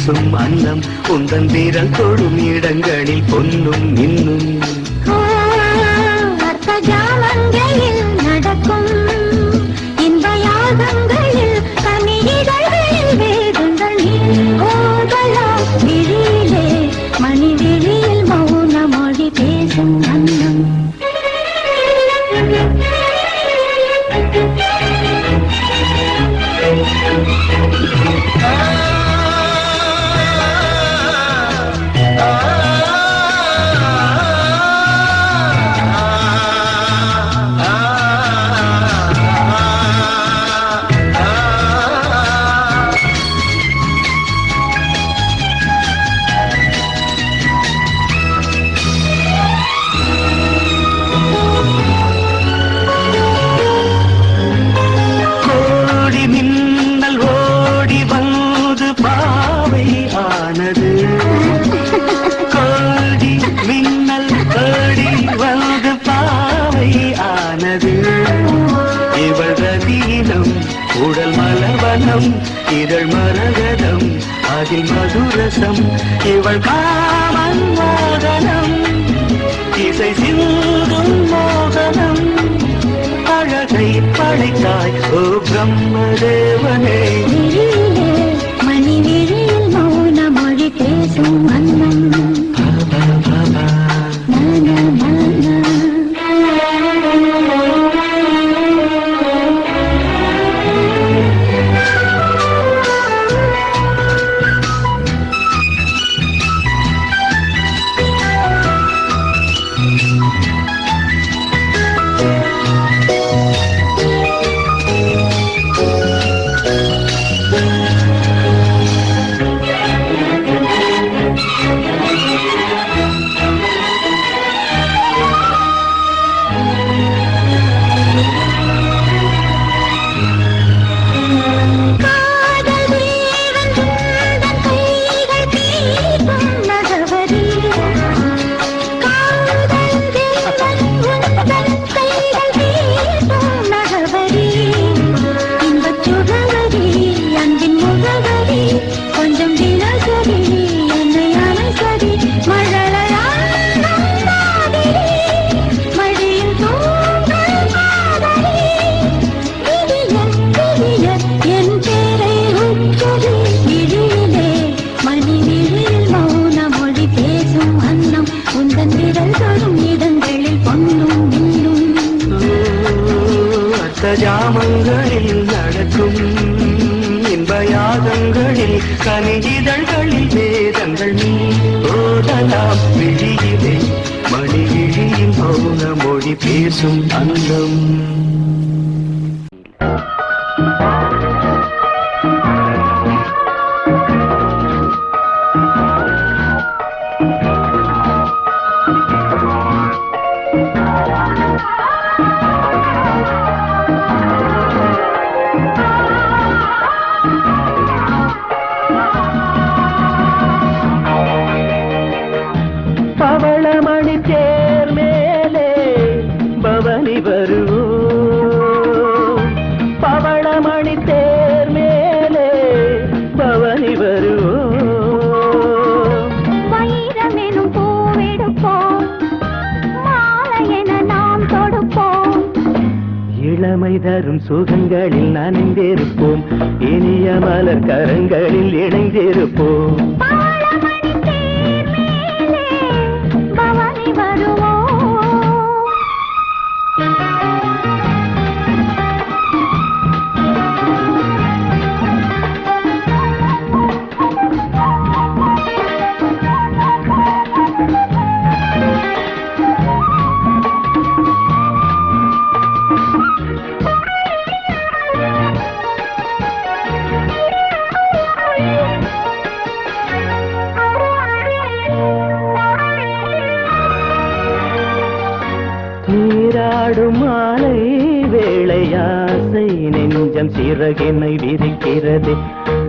வீசும் அன்னம் உந்தன் வீரல் தொடும் இடங்களில் பொன்னும் இன்னும். ரசம் இவள் காமன் மோதனம் இசை சிந்தும் மோகனம். அழகை படைத்தாய் ஓ பிரம்மதேவனே. பேசும் அந்தம் சுவை தரும் சுகங்களில் நனைந்திருப்போம் இனிய மலர் கரங்களில் இணைந்திருப்போம். விரிக்கிறது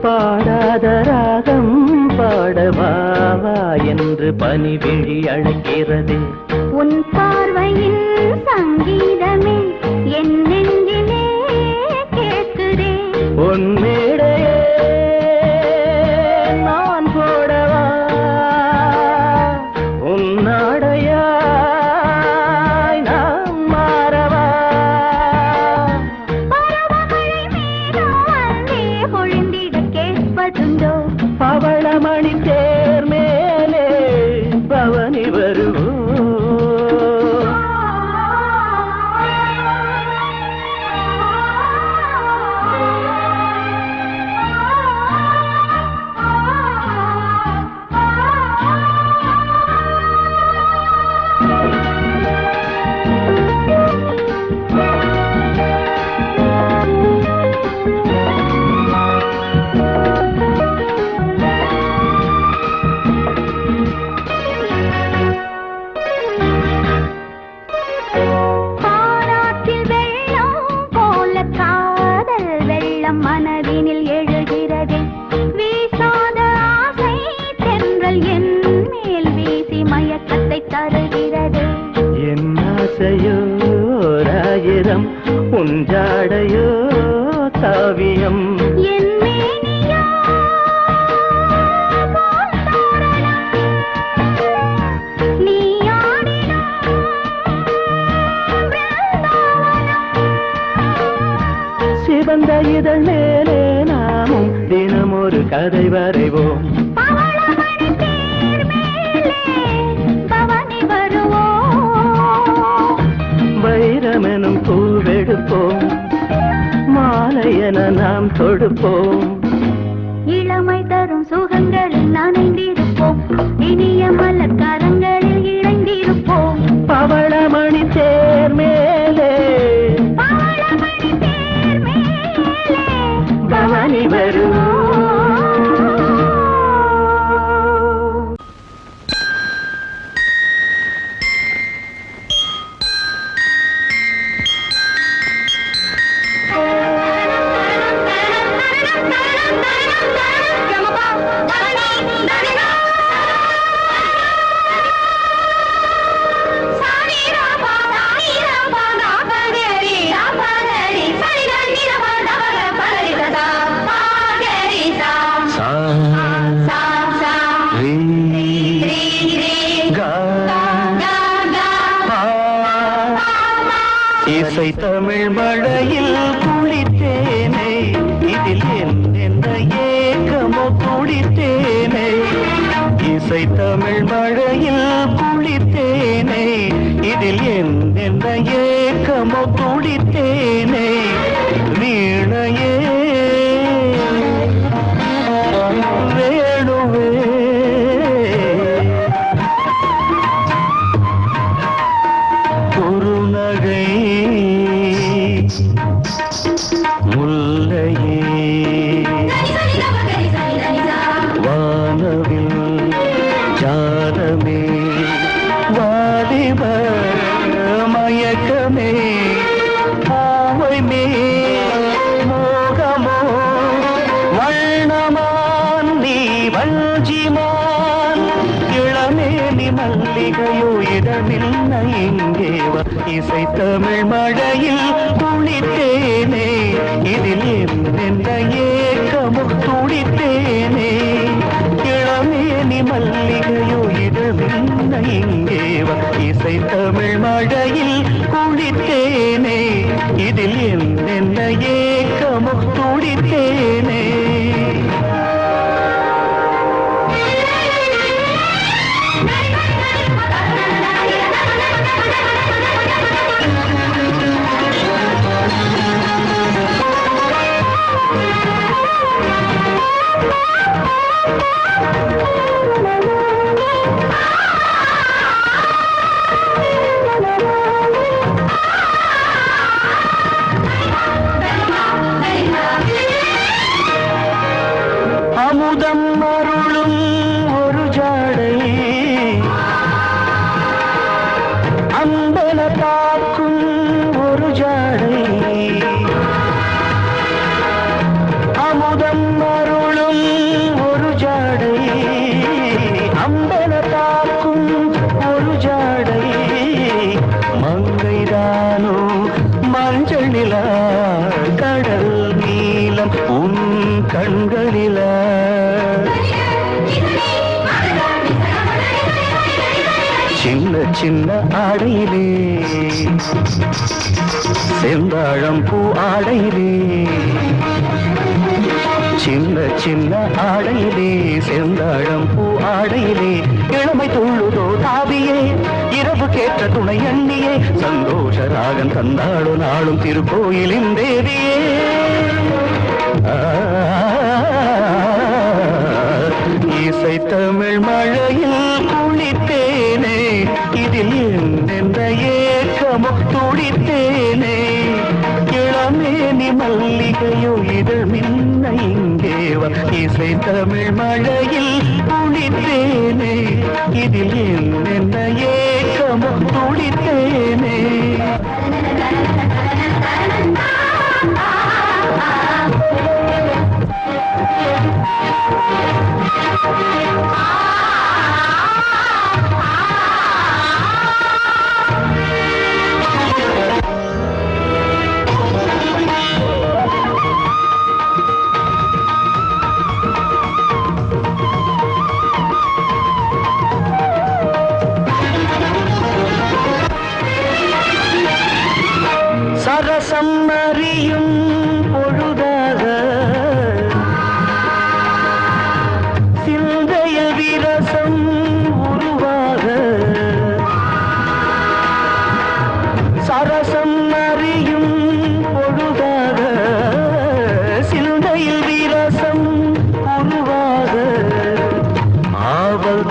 பாடாத ராகம் பாடவாவா என்று பனிவிழி அழைக்கிறது. உன் பார்வையின் சங்கீதமே என் நெஞ்சிலே கேட்குதே. பவளமணி இதழ் மேலே நாமும் தினம் ஒரு கதை வரைவோம். மேலே வைரமெனும் பூவெடுப்போம். மாலையென நாம் தொடுப்போம். இசை வஞ்சிமான் இளமேனி மல்லிகையோ இடமில்லை இங்கே இசை தமிழ் மழையில் குளித்தேனே இதில் என்னென்ன ஏக்கமும் துடித்தேனே இளமேனி மல்லிகையோ இடமில்லை இங்கே இசை தமிழ் மழையில் குளித்தேனே இதில் என்னென்ன ஏக்கமும் துடித்தேனே அம்பல பார்க்கும் ஒரு ஜாடை. அமுதம் செந்தாழம் பூ ஆடையிலே. சின்ன சின்ன ஆடையிலே செந்தாழம் பூ ஆடையிலே. இளமை துள்ளுதோ தாவியே இரவு கேட்ட துணை எண்ணியே சந்தோஷ ராகம் தந்தாளோ நாளும் திருக்கோயிலின் தேவியே. இசை தமிழ் மழை மல்லிகையோ இதழ் மின்ன இங்கே இசை தமிழ் மழையில் துளித்தேனே இதில் என்ன ஏக்கமோ துளித்தேனே சரசம்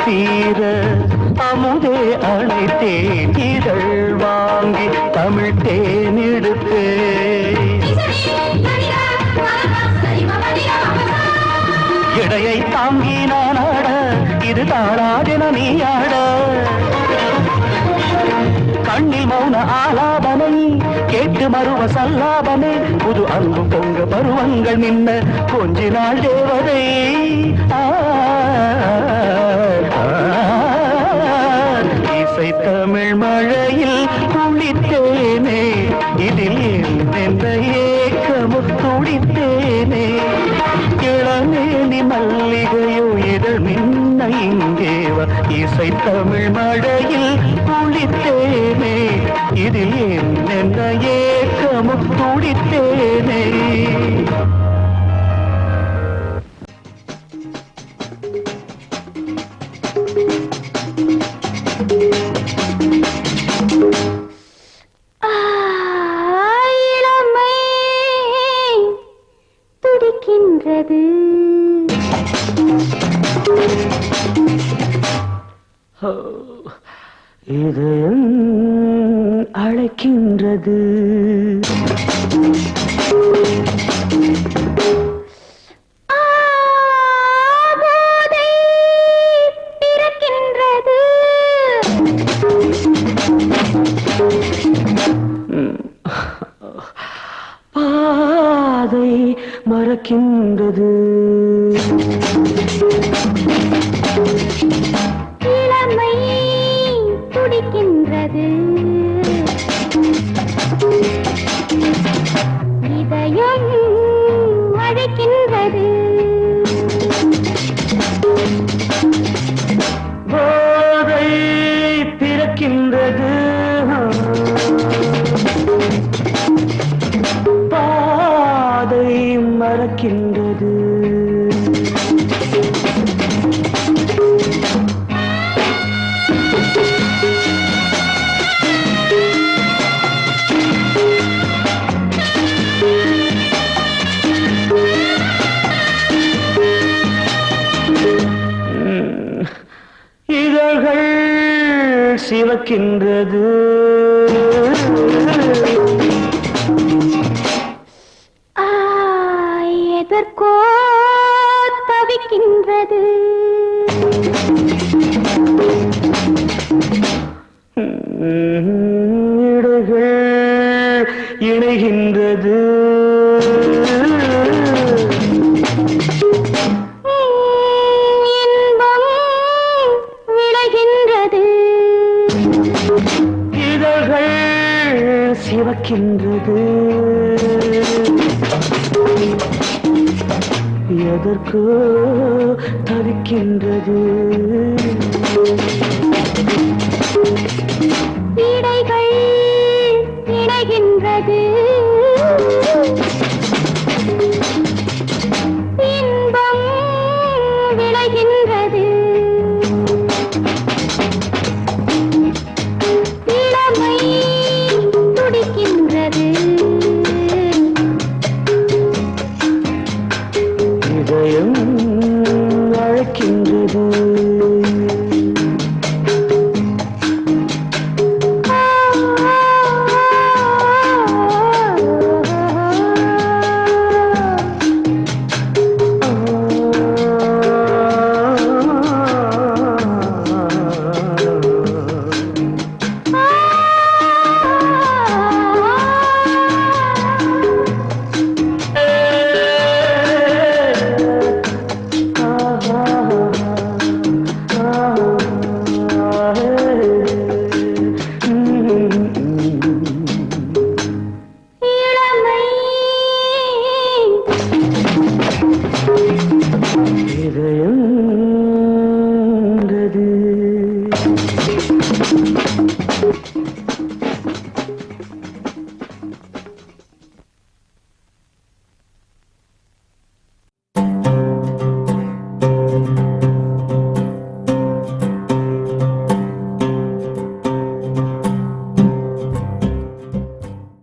தீர அமுதே அழைத்தேன் இதழ் வாங்கி தமிழ் தேனெடுத்தே. இடையை தாங்கி நான் ஆட இது தாளாதென நீ ஆட கண்ணில் மௌன ஆலாபனை கேட்டு மறுவ சல்லாபனை புது அன்பு பொங்க பருவங்கள் நின்ன கொஞ்ச நாள் தேவதை. ஆ, இசை தமிழ் மழையில் குளித்தேனே இதில் எந்த ஏக்கமு துடித்தேனே. இளமேனி மல்லிகையோ இதழ் மின்ன இங்கே இசை தமிழ் மழையில் குளித்தேனே இதில் என்ன ஏக்கமு துடித்தேனே. இதயம் அழைக்கின்றது. பாதை மறக்கின்றது. பறக்கின்றது சிவக்கின்றது. தவிக்கின்றது இடைகள் இணைகின்றது.